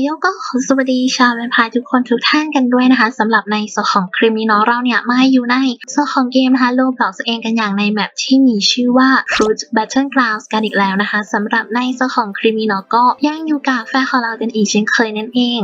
โยก็ขอสวัสดีชาวแวมพายทุกคนทุกท่านกันด้วยนะคะสำหรับในส่วนของครีมนี้เนาะเราเนี่ยมาอยู่ในส่วนของเกมนะคะโลบล็อกเองกันอย่างในแมปที่มีชื่อว่า Fruit Battlegrounds กันอีกแล้วนะคะสำหรับในส่วนของครีมนี้เนาะก็ยังอยู่กับแฟนของเรากันอีกเช่นเคยนั่นเอง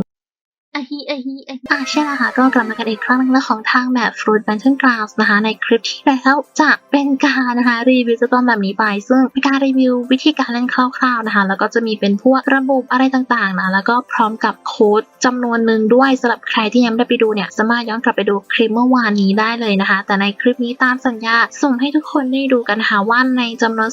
อะฮีอะฮีอะฮีอะใช่แล้วค่ะก็กลับมากันอีกครั้งหนึงเรื่องของทางแบบ Fruit Battlegrounds นะคะในคลิปที่แล้วจะเป็นการนะคะรีวิวจะต้นแบบนี้ไป ซึ่งเป็นการรีวิววิธีการเล่นคร่าวๆนะคะแล้วก็จะมีเป็นพวกระบบอะไรต่างๆนะแล้วก็พร้อมกับโค้ดจำนวนหนึ่งด้วยสำหรับใครที่ยังไม่ได้ไปดูเนี่ยสามารถย้อนกลับไปดูคลิปเมื่อวานนี้ได้เลยนะคะ แต่ในคลิปนี้ตามสัญญาส่งให้ทุกคนได้ดูกันนะคะว่าในจำนวน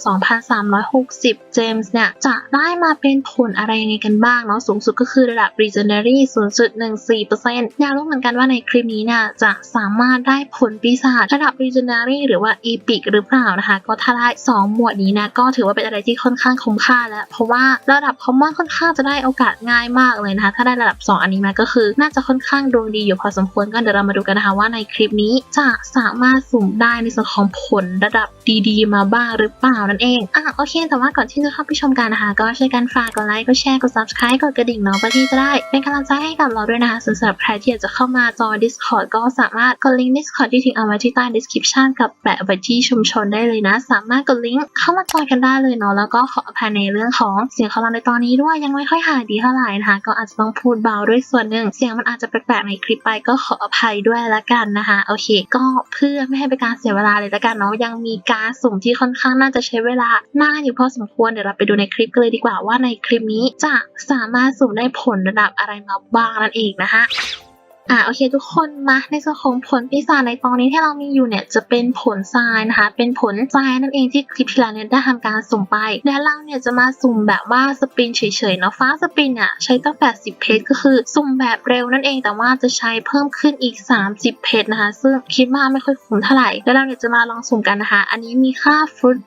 2,360 เจมส์เนี่ยจะได้มาเป็นผลอะไรยังไงกันบ้างเนาะสูงสุดก็คือระดับ Legendary 0.14%อยากรู้เหมือนกันว่าในคลิปนี้เนี่ยจะสามารถได้ผลปีศาจระดับ Legendary หรือว่า Epic หรือเปล่านะคะ ก็ถ้าได้ 2 หมวดนี้นะก็ถือว่าเป็นอะไรที่ค่อนข้างคุ้มค่าแล้ว เพราะว่าระดับ Common ค่อนข้างจะได้โอกาสง่ายมากเลยนะคะ ถ้าได้ระดับ 2 อันนี้มาก็คือ น่าจะค่อนข้างดวงดีอยู่พอสมควรก็เดี๋ยวเรามาดูกันนะคะว่าในคลิปนี้จะสามารถสุ่มได้ในส่วนของผลระดับดีๆ มาบ้างหรือเปล่านั่นเองอะโอเค แต่ว่าก่อนที่จะเข้าไปชมกันนะคะ ก็ช่วยกันฝากกดไลค์กดแชร์กด subscribe กดกระดิ่งเนาะเพื่อที่จะได้เป็นกำลังใจให้กับเราด้วยนะคะส่วนสำหรับใครที่อยากจะเข้ามาจอย Discord ก็สามารถกดลิงก์ Discord ที่ทิ้งเอาไว้ที่ใต้ description กับแปะไว้ที่ชุมชนได้เลยนะ สามารถกดลิงก์เข้ามาจอยกันได้เลยเนาะแล้วก็ขออภัยในเรื่องของเสียงของเราในตอนนี้ด้วยยังไม่ค่อยหายดีเท่าไหร่นะคะก็อาจจะต้องพูดเบาด้วยส่วนหนึ่งเสียงมันอาจจะแปลกๆในคลิปไปก็ขออภัยด้วยละกันนะคะโอเค ก็เพื่อไม่ให้เป็นการเสียเวลาเลยละกันเนาะยังมีการสุ่มที่ค่อนข้างน่าจะใช้เวลานานอยู่พอสมควรเดี๋ยวเราไปดูในคลิปกันเลยดีกว่าว่าในคลิปนี้จะสามารถสุ่มได้ผลระดับอะไรมาบ้างนั่นเองนะคะอ่าโอเคทุกคนมาในส่วนของผลปีศาจในตอนนี้ที่เรามีอยู่เนี่ยจะเป็นผลทรายนะคะ เป็นผลทรายนั่นเองที่คลิปที่แล้วเนี่ยได้ทำการสุ่มไปและเราเนี่ยจะมาสุ่มแบบว่าสปรินเฉยๆเนาะฟ้าสปรินเนี่ยใช้ตั้ง80เพจก็คือสุ่มแบบเร็วนั่นเองแต่ว่าจะใช้เพิ่มขึ้นอีก 30 เพจนะคะ ซึ่งคิดว่าไม่ค่อยคุ้มเท่าไหร่ แล้วเราเนี่ยจะมาลองสุ่มกันนะคะ อันนี้มีค่าฟรุต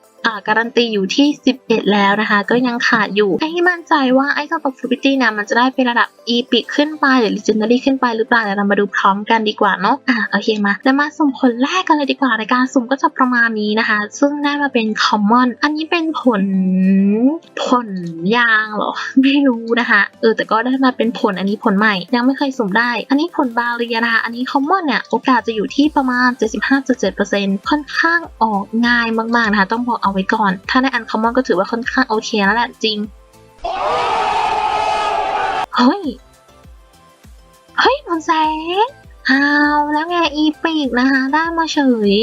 การันตีอยู่ที่ 11 แล้วนะคะ ก็ยังขาดอยู่ให้มั่นใจว่าไอ้เจ้าปักฟลูปิตี้เนี่ยมันจะได้เป็นระดับ Epic ขึ้นไปหรือ Legendary ขึ้นไปหรือเปล่าเดี๋ยวเรามาดูพร้อมกันดีกว่าเนาะอะโอเคมาแล้วมาสุ่มผลแรกกันเลยดีกว่าในการสุ่มก็จะประมาณนี้นะคะ ซึ่งได้มาเป็น Common อันนี้เป็นผลผลยางเหรอ ไม่รู้นะคะเออแต่ก็ได้มาเป็นผลอันนี้ผลใหม่ ยังไม่เคยสุ่มได้ อันนี้ผลบาเรียนะคะอันนี้ Common เนี่ยโอกาสจะอยู่ที่ประมาณ 75.7%ค่อนข้างออกง่ายมากๆนะคะต้องบอกเอาไว้ก่อน ถ้าได้อัน Common ก็ถือว่าค่อนข้างโอเคแล้วแหละจริง เฮ้ย เฮ้ยผลแสงเอาแล้วไงอีปีกนะคะได้มาเฉย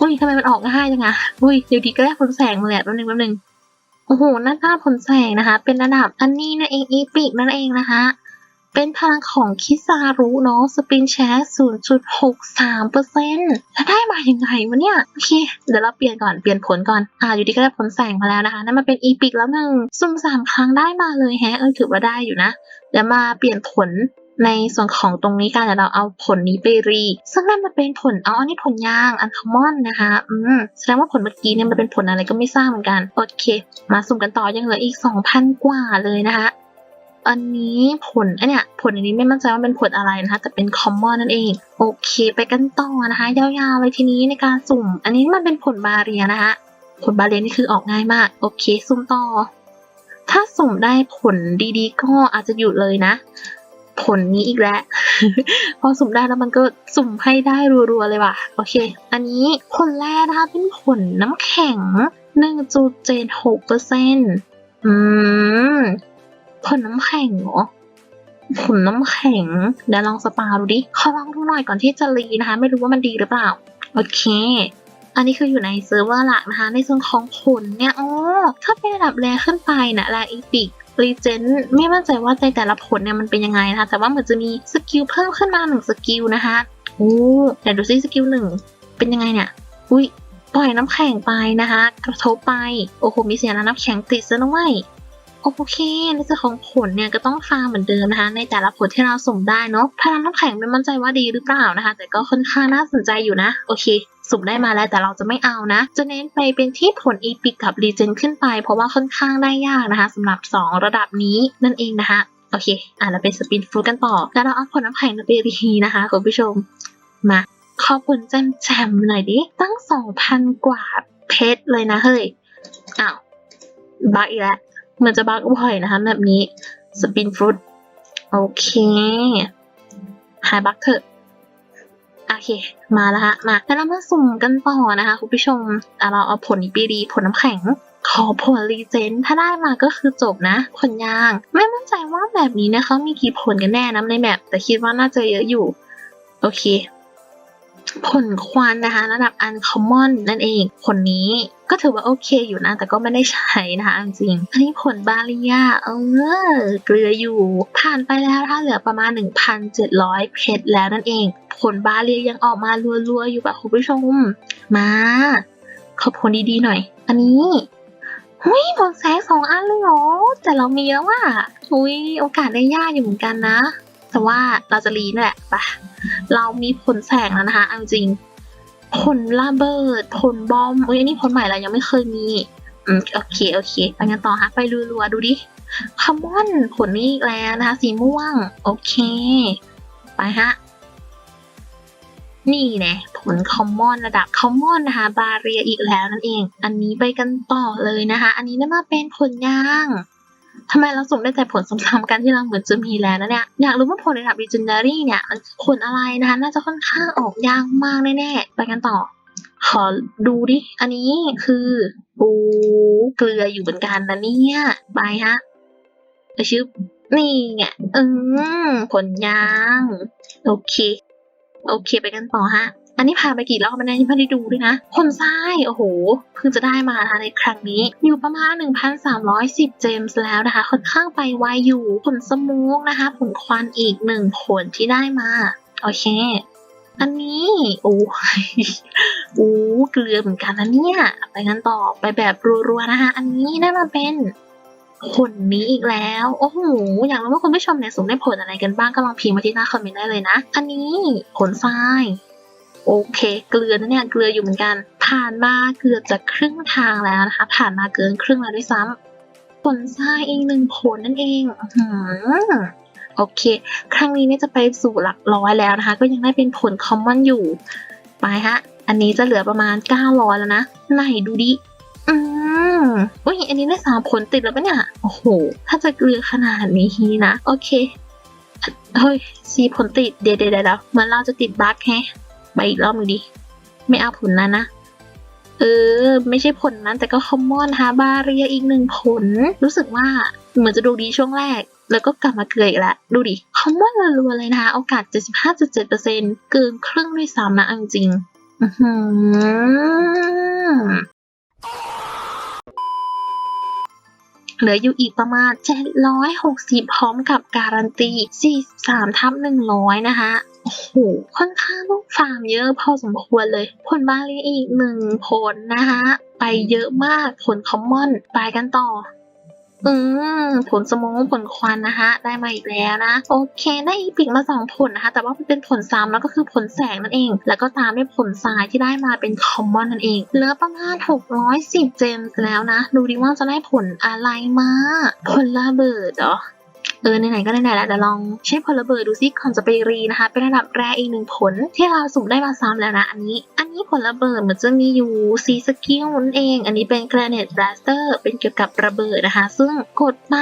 อุ้ยทำไมมันออกง่ายจังอะอุ้ยเดี๋ยวดีก็ได้ผลแสงมาแหละแป๊บนึงแป๊บนึงโอ้โหหน้าตาผลแสงนะคะ เป็นระดับอันนี้นั่นเองอีปิกนั่นเองนะคะ เป็นพลังของคิซารุเนาะสปินแชร์0.63%แล้วได้มายังไงวะเนี่ย โอเค เดี๋ยวเราเปลี่ยนก่อนเปลี่ยนผลก่อน อ่า อยู่ดีก็ได้ผลแสงมาแล้วนะคะ นั่นมาเป็นอีปิกแล้วหนึ่งสุ่มสามครั้งได้มาเลยแฮะเออถือว่าได้อยู่นะ เดี๋ยวมาเปลี่ยนผลในส่วนของตรงนี้กันเดี๋ยวเราเอาผลนี้ไปรี ซึ่งนั่นมันเป็นผลอ๋ออันนี้ผลยางอันคอมมอนนะคะ อืม แสดงว่าผลเมื่อกี้เนี่ยมันเป็นผลอะไรก็ไม่ทราบเหมือนกัน โอเค มาสุ่มกันต่อยังเหลืออีก 2,000 กว่าเลยนะคะ อันนี้ผลอันเนี้ยผลอันนี้ไม่มั่นใจว่าเป็นผลอะไรนะคะ แต่เป็นคอมมอนนั่นเอง โอเค ไปกันต่อนะคะ ยาวๆเลยทีนี้ในการสุ่ม อันนี้มันเป็นผลบาเรียนะคะ ผลบาเรียนี่คือออกง่ายมาก โอเค สุ่มต่อ ถ้าสุ่มได้ผลดีๆ ก็อาจจะหยุดเลยนะ ผลนี้อีกแล้ว พอสุ่มได้แล้วมันก็สุ่มให้ได้รัวๆเลยว่ะ โอเค อันนี้ผลแรกนะคะเป็นผลน้ำแข็ง 1.76%อืม ผลน้ำแข็งเหรอผลน้ำแข็งเดี๋ยวลองสปาดูดิขอลองดูหน่อยก่อนที่จะรีนะคะ ไม่รู้ว่ามันดีหรือเปล่า โอเคอันนี้คืออยู่ในเซิร์ฟเวอร์หลักนะคะ ในส่วนของผลเนี่ยอ๋อถ้าเป็นระดับแรขึ้นไปนะแรอีพิกรีเจนไม่มั่นใจว่าในแต่ละผลเนี่ยมันเป็นยังไงนะคะ แต่ว่าเหมือนจะมีสกิลเพิ่มขึ้นมาหนึ่งสกิลนะคะโอ้เดี๋ยวดูซิสกิลหนึ่งเป็นยังไงเนี่ย อุ้ยปล่อยน้ำแข็งไปนะคะ กระทบไป โอ้โห มีเสียงน้ำแข็งติดซะด้วย โอเค ในส่วนของผลเนี่ยก็ต้องฟาร์มเหมือนเดิมนะคะ ในแต่ละผลที่เราส่งได้เนาะพลังน้ำแข็งไม่มั่นใจว่าดีหรือเปล่านะคะ แต่ก็ค่อนข้างน่าสนใจอยู่นะ โอเค สุ่มได้มาแล้วแต่เราจะไม่เอานะ จะเน้นไปเป็นที่ผลอีพิกกับรีเจนขึ้นไป เพราะว่าค่อนข้างได้ยากนะคะสำหรับ 2 ระดับนี้นั่นเองนะคะ โอเค อะเราเป็นสปินฟูดกันต่อ แล้วเราเอาผลน้ำแข็งไปรีนะคะคุณผู้ชม มาขอผลแจมแจมหน่อยดิ ตั้ง 2,000 กว่าเพชรเลยนะเฮ้ย อ้าวบักอีกแล้ว มันจะบักบ่อยนะคะแบบนี้สปินฟรุตโอเค หายบักเถอะ โอเค มาแล้วฮะ มาแล้วเรามาสุ่มกันต่อนะคะคุณผู้ชมอ่เราเอาผลปีดีผลน้ำแข็งขอผลรีเจนถ้าได้มาก็คือจบนะ ผลยาง ไม่มั่นใจว่าแบบนี้นะคะมีกี่ผลกันแน่นะในแมปแต่คิดว่าน่าจะเยอะอยู่ โอเค ผลควันนะคะระดับ uncommon นั่นเองผลนี้ก็ถือว่าโอเคอยู่นะ แต่ก็ไม่ได้ใช้นะคะจริงอันนี้ผลบาเรียเออเกลืออยู่ ผ่านไปแล้วถ้าเหลือประมาณ 1,700 เพชรแล้วนั่นเอง ผลบาเรียยังออกมารัวๆ อยู่แบบคุณผู้ชม มา ขอผลดีๆหน่อย อันนี้หุยผลแสงสองอันเลยเหรอ แต่เรามีแล้วอะหุยโอกาสได้ยากอยู่เหมือนกันนะ แต่ว่าเราจะรีนแหละไปะเรามีผลแสงแล้วนะคะเอาจริงผลระเบิดผลบอมอุ้ยอันนี้ผลใหม่เรายังไม่เคยมีอืมโอเคโอเคไปกันต่อฮะไปรัวๆดูดิคอมมอนผลนี้อีกแล้วนะคะ สีม่วง โอเค ไปฮะนี่น่ผลคอมมอนระดับคอมมอนนะคะบาเรียอีกแล้วนั่นเอง อันนี้ไปกันต่อเลยนะคะ อันนี้ได้มาเป็นผลยาง ทำไมเราสุ่มได้แต่ผลซ้ำๆกันที่เราเหมือนจะมีแล้วนะเนี่ย อยากรู้ว่าผลระดับ legendary เนี่ยมันผลอะไรนะคะ น่าจะค่อนข้างออกยากมากแน่ๆ ไปกันต่อ ขอดูดิ อันนี้คือปูเกลืออยู่เหมือนกันนะเนี่ย ไปฮะไปชื่อนี่ไงอืมผลยาง โอเค โอเคไปกันต่อฮะ อันนี้ผ่านไปกี่รอบมันเนี่ยังไม่ได้ดูด้วยนะผลทรายโอ้โหเพิ่งจะได้มาในครั้งนี้ อยู่ประมาณ 1,310 เจมส์แล้วนะคะ ค่อนข้างไปไวอยู่ผลสมูกนะคะ ผลควันอีกหนึ่งผลที่ได้มา โอเค อันนี้โอ้ยโอ้เกลือเหมือนกันนะเนี่ย ไปกันต่อไปแบบรัวๆนะคะ อันนี้ได้มาเป็นผลนี้อีกแล้ว โอ้โห อยากรู้ว่าคุณผู้ชมเนี่ยสุ่มได้ผลอะไรกันบ้างก็ลองพิมพ์มาที่หน้าคอมเมนต์ได้เลยนะ อันนี้ผลทราย โอเค เกลือนะเนี่ยเกลืออยู่เหมือนกัน ผ่านมาเกือบจะครึ่งทางแล้วนะคะ ผ่านมาเกินครึ่งแล้วด้วยซ้ำผลทรายอีกหนึ่งผลนั่นเองอื้อหืโอเค ครั้งนี้เนี่ยจะไปสู่หลักร้อยแล้วนะคะ ก็ยังได้เป็นผลคอมมอนอยู่ ไปฮะ อันนี้จะเหลือประมาณ 900 แล้วนะ ไหนดูดิ อืมอุ้ย อันนี้ได้สามผลติดแล้วปะเนี่ย โอ้โห ถ้าจะเกลือขนาดนี้นะ โอเค เฮ้ยสีผลติดเดี๋ยวเดี๋ยวเดี๋ยวเหมือนเราจะติดบั๊กแฮะ ไปอีกรอบหนึงดิ ไม่เอาผลนั้นนะ เออ ไม่ใช่ผลนั้น แต่ก็คอมมอนฮะบาเรียอีกหนึ่งผล รู้สึกว่าเหมือนจะดูดีช่วงแรก แล้วก็กลับมาเกลืออีกแล้ว ดูดิคอมมอนรัวๆเลยนะคะโอกาส 75.7%เกินครึ่งด้วยซ้ำนะจริงอือหือเหลืออยู่อีกประมาณ 760 พร้อมกับการันตี 43 ทับ 100 นะคะ อ้โหค่อนข้างต้องฟาร์มเยอะพอสมควรเลย ผลบาลีอีกหนึ่งผลนะคะ ไปเยอะมากผลคอมมอนไปกันต่ออืมผลสมองผลควันนะคะได้มาอีกแล้วนะ โอเคได้อีพิกมาสองผลนะคะ แต่ว่ามันเป็นผลซ้ำแล้วก็คือผลแสงนั่นเอง แล้วก็ตามด้วยผลทรายที่ได้มาเป็นคอมมอนนั่นเองเหลือประมาณ610 เจมส์แล้วนะ ดูดิว่าจะได้ผลอะไรมาผลระเบิดเหรอ เออไหนๆก็ไหนๆแล้วเดี๋ยวลองใช้ผลระเบิดดูซิก่อนจะไปรีนะคะ เป็นระดับแรกอีกหนึ่งผล ที่เราสุ่มได้มาซ้ำแล้วนะ อันนี้ อันนี้ผลระเบิดเหมือนจะมีอยู่สีสกิลนั่นเอง อันนี้เป็น Granite Blaster เป็นเกี่ยวกับระเบิดนะคะ ซึ่งกดไป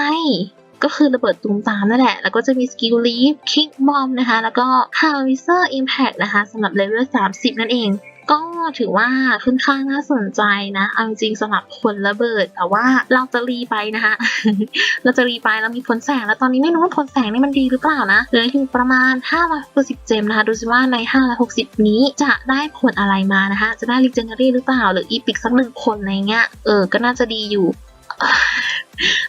ก็คือระเบิดตูมตามนั่นแหละ แล้วก็จะมีสกิลลีฟคิกบอมนะคะ แล้วก็ Howitzer Impact นะคะสำหรับเลเวล30 นั่นเอง ก็ถือว่าค่อนข้างน่าสนใจนะ เอาจริงสำหรับคนระเบิด แต่ว่าเราจะรีไปนะคะเราจะรีไปแล้วมีผลแสง แล้วตอนนี้ไม่รู้ว่าผลแสงนี่มันดีหรือเปล่านะเหลืออยู่ประมาณ560เจมนะคะ ดูสิว่าใน 560 นี้จะได้ผลอะไรมานะคะ จะได้ Legendary หรือเปล่า หรืออีพิกสักหนึ่งผลอะไรเงี้ย เออ ก็น่าจะดีอยู่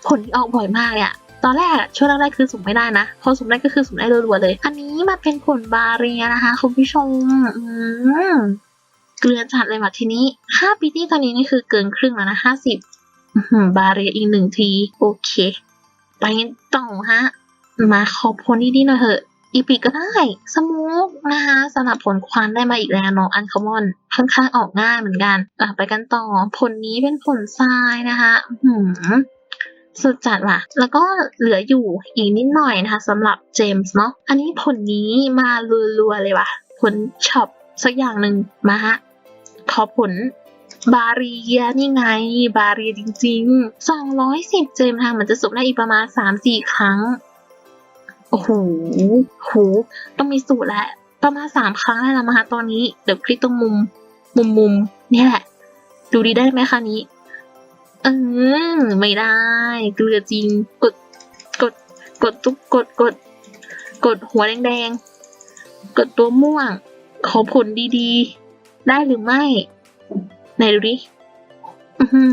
ผลที่ออกบ่อยมากเลยอะตอนแรกช่วงแรกๆคือสุ่มไม่ได้นะ พอสุ่มได้ก็คือสุ่มได้รัวๆเลย อันนี้มาเป็นผลบาเรียนะคะ คุณผู้ชมอืม เกลือจัดเลยว่ะทีนี้ค่าปีตี้ตอนนี้นี่คือเกินครึ่งแล้วนะห้าสิบบาเรียอีกหนึ่งที โอเค ไปกันต่อฮะ มาขอบผลดีๆหน่อยเถอะ อีปีก็ได้ สมูกนะคะสำหรับผลควันได้มาอีกแล้วเนาะอันคอมมอนค่อนข้างออกง่ายเหมือนกันอะไปกันต่อ ผลนี้เป็นผลทรายนะคะหือสุดจัดว่ะ แล้วก็เหลืออยู่อีกนิดหน่อยนะคะสำหรับเจมส์เนาะ อันนี้ผลนี้มารัวๆเลยว่ะ ผลช็อปสักอย่างหนึ่งมาฮะ ขอผลบาเรียนี่ไง บาเรียจริงๆ 210 เจมทางมันจะสุ่มได้อีกประมาณ 3-4 ครั้ง โอ้โหโหต้องมีสูตรแหละ ประมาณสามครั้งได้แล้วมาฮะตอนนี้ เดี๋ยวคลิกตรงมุม มุมมุมนี่แหละ ดูดีได้ไหมคะนี้ เออไม่ได้ เกลือจริง กด กด กดทุกกดกด กดหัวแดงๆ กดตัวม่วง ขอผลดีๆ ได้หรือไม่ไหนดูดิอือหื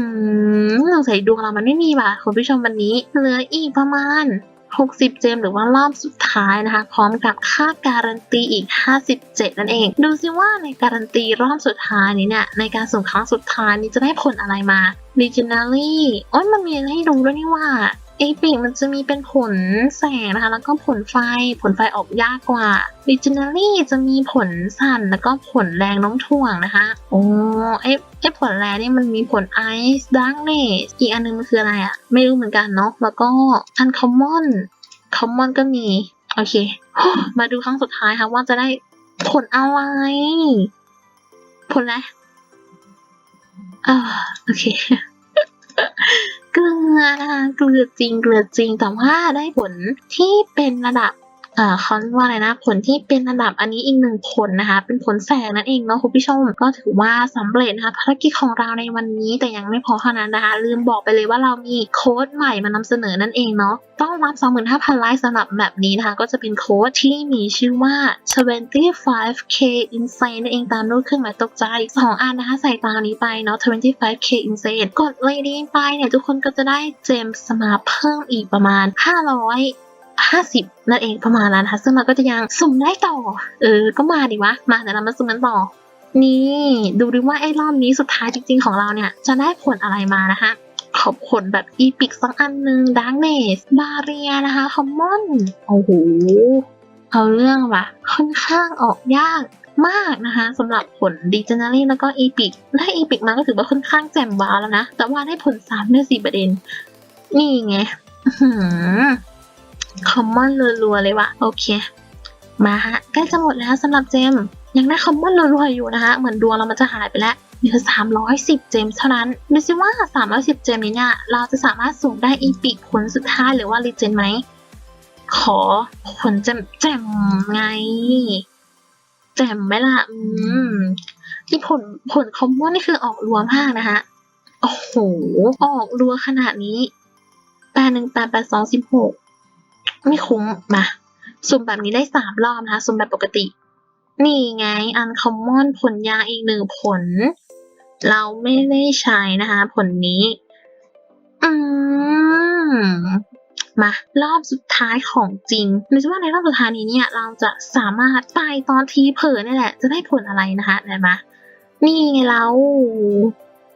อสงสัยดวงเรามันไม่มีว่ะคุณผู้ชมวันนี้ เหลืออีกประมาณ 60 เจมหรือว่ารอบสุดท้ายนะคะ พร้อมกับค่าการันตีอีก 57 นั่นเอง ดูสิว่าในการันตีรอบสุดท้ายนี้เนี่ย ในการส่งครั้งสุดท้ายนี้จะได้ผลอะไรมา Legendary โอ้ยมันมีให้ดูด้วยนี่ว่า เอพิกมันจะมีเป็นผลแสงนะคะ แล้วก็ผลไฟ ผลไฟออกยากกว่า Legendary จะมีผลสั่นแล้วก็ผลแรงโน้มถ่วงนะคะ โอ้ไอไอผลแรงนี่มันมีผล Ice Darkness อีกอันนึงมันคืออะไรอะไม่รู้เหมือนกันเนาะแล้วก็ Uncommon Common ก็มี โอเค มาดูครั้งสุดท้ายค่ะว่าจะได้ผลอะไร ผลอะไรอ่าโอเค เกลือนะคะเกลือจริงเกลือจริงแต่ว่าได้ผลที่เป็นระดับ อ่อเขาเรียกว่าอะไรนะ ผลที่เป็นระดับอันนี้อีกหนึ่งผลนะคะ เป็นผลแสงนั่นเองเนาะคุณผู้ชมก็ถือว่าสำเร็จนะคะภารกิจของเราในวันนี้แต่ยังไม่พอเท่านั้นนะคะ ลืมบอกไปเลยว่าเรามีโค้ดใหม่มานำเสนอนั่นเองเนาะต้องรับ 25,000 ไลค์สำหรับแบบนี้นะคะ ก็จะเป็นโค้ดที่มีชื่อว่า 25k insane นั่นเองตามรูปเครื่องหมายตกใจ 2 อันนะคะ ใส่ตามนี้ไปเนาะ 25k insane กดเลยดีไปเนี่ย ทุกคนก็จะได้เจมส์มาเพิ่มอีกประมาณ 500 50นั่นเองประมาณนั้นนะคะซึ่งเราก็จะยังสุ่มได้ต่อ เออ ก็มาดิวะ มาเดี๋ยวเรามาสุ่มกันต่อ นี่ ดูดิว่าไอ้รอบนี้สุดท้ายจริง ๆ ของเราเนี่ย จะได้ผลอะไรมานะคะขอบผลแบบอีพิกสักอันหนึ่งดังเนสบาเรียนะคะคอมมอนโอ้โหเอาเรื่องว่ะค่อนข้างออกยากมากนะคะสำหรับผลดีเจเนอรี่แล้วก็อีพิกได้อีพิกมาก็ถือว่าค่อนข้างแจ่มว้าวแล้วนะ แต่ว่าได้ผลสามได้สี่ประเด็น นี่ไง คอมมอนรัวๆเลยวะโอเค มาฮะใกล้จะหมดแล้วสำหรับเจมยังได้คอมมอนรัวๆอยู่นะคะเหมือนดวงเรามันจะหายไปแล้วเหลือ310 เจมเท่านั้นดูสิว่า 310 เจมนี้เนี่ยเราจะสามารถส่งได้อีพิกผลสุดท้ายหรือว่ารีเจนไหมขอผลแจมแจมไง แจมไหมล่ะ อืมที่ผลผลคอมมอนนี่คือออกรัวมากนะคะโอ้โห ออกรัวขนาดนี้แปดหนึ่งแปดแปดสองสิบหก ไม่คุ้มมาสุ่มแบบนี้ได้สามรอบนะคะ สุ่มแบบปกติ นี่ไงอันคอมมอนผลยาอีกหนึ่งผล เราไม่ได้ใช้นะคะ ผลนี้ อืมมารอบสุดท้ายของจริงหรือว่าในรอบสุดท้ายนี้เนี่ย เราจะสามารถไปตอนทีเผลอนี่แหละ จะได้ผลอะไรนะคะไหนมนี่ไงเรา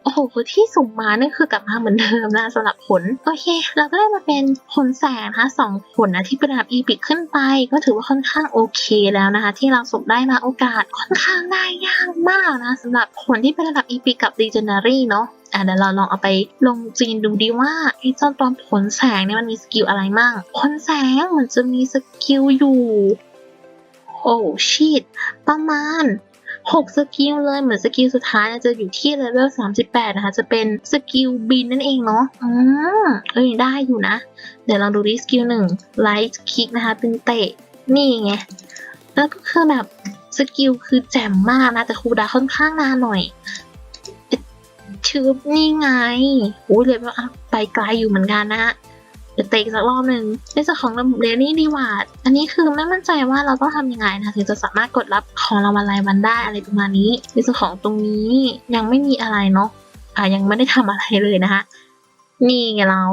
โอ้โหที่สุ่มมานี่คือกลับมาเหมือนเดิมนะสำหรับผล โอเค เราก็ได้มาเป็นผลแสงนะคะสองผลนะที่เป็นระดับอีพิกขึ้นไป ก็ถือว่าค่อนข้างโอเคแล้วนะคะ ที่เราสุ่มได้มาโอกาสค่อนข้างได้ยากมากนะสำหรับผลที่เป็นระดับอีพิกกับดีเจเนอรี่เนาะอะเดี๋ยวเราลองเอาไปลงจีนดูดีว่าไอ้เจ้าตอนผลแสงเนี่ยมันมีสกิลอะไรมั่งผลแสงมันจะมีสกิลอยู่ โอ้ชิตประมาณ 6 สกิลเลยเหมือนสกิลสุดท้ายจะอยู่ที่เลเวล 38 นะคะ จะเป็นสกิลบินนั่นเองเนาะอืมเอ้ยได้อยู่นะ เดี๋ยวลองดูดิสกิลหนึ่งไลท์คิกนะคะเป็นเตะนี่ไง แล้วก็คือแบบสกิลคือแจ่มมากนะ แต่คูดาค่อนข้างนานหน่อยชืบนี่ไงโอ้ยเลยว่าไปไกลอยู่เหมือนกันนะ เดี๋ยวเตะอีกสักรอบหนึ่งในส่วนของระบบเรนนี่ดีวาดอันนี้คือไม่มั่นใจว่าเราต้องทำยังไงนะถึงจะสามารถกดรับของรางวัลรายวันได้อะไรประมาณนี้ ในส่วนของตรงนี้ยังไม่มีอะไรเนาะอ่ายังไม่ได้ทำอะไรเลยนะคะ นี่ไงเรา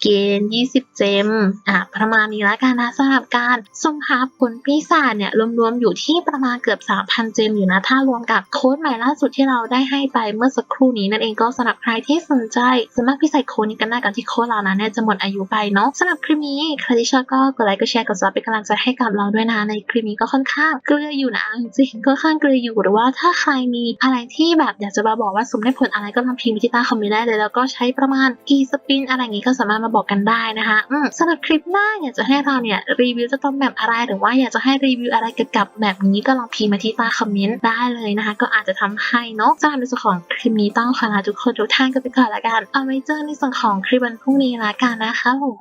เกณฑ์20 เจม อะประมาณนี้แล้วกันนะสำหรับการส่งหาผลปีศาจเนี่ยรวมๆอยู่ที่ประมาณเกือบ 3,000 เจมอยู่นะถ้ารวมกับโค้ดใหม่ล่าสุดที่เราได้ให้ไปเมื่อสักครู่นี้นั่นเองก็สำหรับใครที่สนใจสามารถพิเศษโค้ดนี้กันได้กับที่โค้ดเรานะเนี่ยจะหมดอายุไปเนาะสำหรับคลิปนี้ใครที่ชอบก็กดไลค์กดแชร์กดซับเป็นกำลังใจให้กับเราด้วยนะในคลิปนี้ก็ค่อนข้างเกลืออยู่นะจริงก็ค่อนข้างเกลืออยู่หรือว่าถ้าใครมีอะไรที่แบบอยากจะมาบอกว่าสมได้ผลอะไรก็ลองพิมพ์ที่ใต้คอมเมนต์ได้เลยแล้วก็ใช้ประมาณกี่สปินอะไรอย่างงี้ก็สามารถมาบอกกันได้นะคะอืมสำหรับคลิปหน้าอยากจะให้เราเนี่ยรีวิวจะต้องแบบอะไรหรือว่าอยากจะให้รีวิวอะไรเกี่ยวกับแบบนี้ก็ลองพิมพ์มาที่ใต้คอมเมนต์ได้เลยนะคะ ก็อาจจะทำให้เนาะสำหรับในส่วนของคลิปนี้ต้องขอลาทุกคนทุกท่านกันไปก่อนละกันเอาไว้เจอในส่วนของคลิปวันพรุ่งนี้ละกันนะคะผม